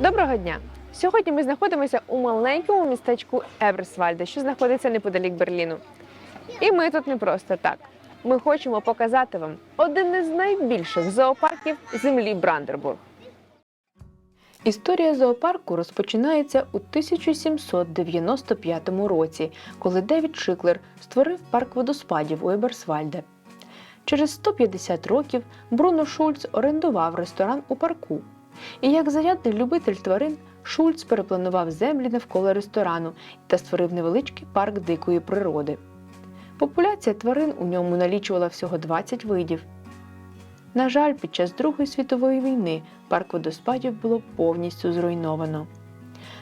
Доброго дня! Сьогодні ми знаходимося у маленькому містечку Еберсвальде, що знаходиться неподалік Берліну. І ми тут не просто так. Ми хочемо показати вам один із найбільших зоопарків землі Брандербург. Історія зоопарку розпочинається у 1795 році, коли Девід Шиклер створив парк водоспадів у Еберсвальде. Через 150 років Бруно Шульц орендував ресторан у парку. І як зарядний любитель тварин, Шульц перепланував землі навколо ресторану та створив невеличкий парк дикої природи. Популяція тварин у ньому налічувала всього 20 видів. На жаль, під час Другої світової війни парк водоспадів було повністю зруйновано.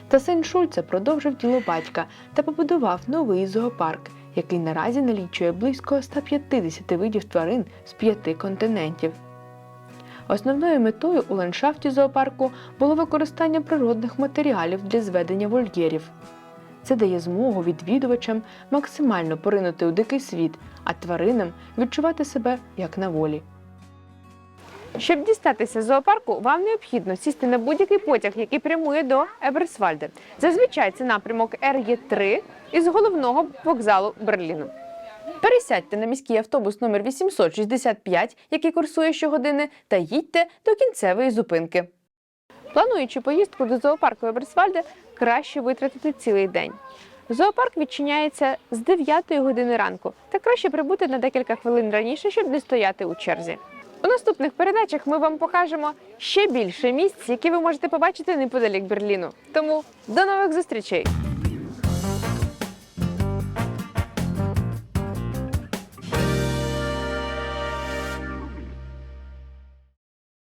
Та син Шульца продовжив діло батька та побудував новий зоопарк, який наразі налічує близько 150 видів тварин з п'яти континентів. Основною метою у ландшафті зоопарку було використання природних матеріалів для зведення вольєрів. Це дає змогу відвідувачам максимально поринути у дикий світ, а тваринам відчувати себе як на волі. Щоб дістатися з зоопарку, вам необхідно сісти на будь-який потяг, який прямує до Еберсвальде. Зазвичай це напрямок РЄ3 із головного вокзалу Берліну. Пересядьте на міський автобус номер 865, який курсує щогодини, та їдьте до кінцевої зупинки. Плануючи поїздку до зоопарку Еберсвальде, краще витратити цілий день. Зоопарк відчиняється з 9 години ранку, та краще прибути на декілька хвилин раніше, щоб не стояти у черзі. У наступних передачах ми вам покажемо ще більше місць, які ви можете побачити неподалік Берліну. Тому до нових зустрічей!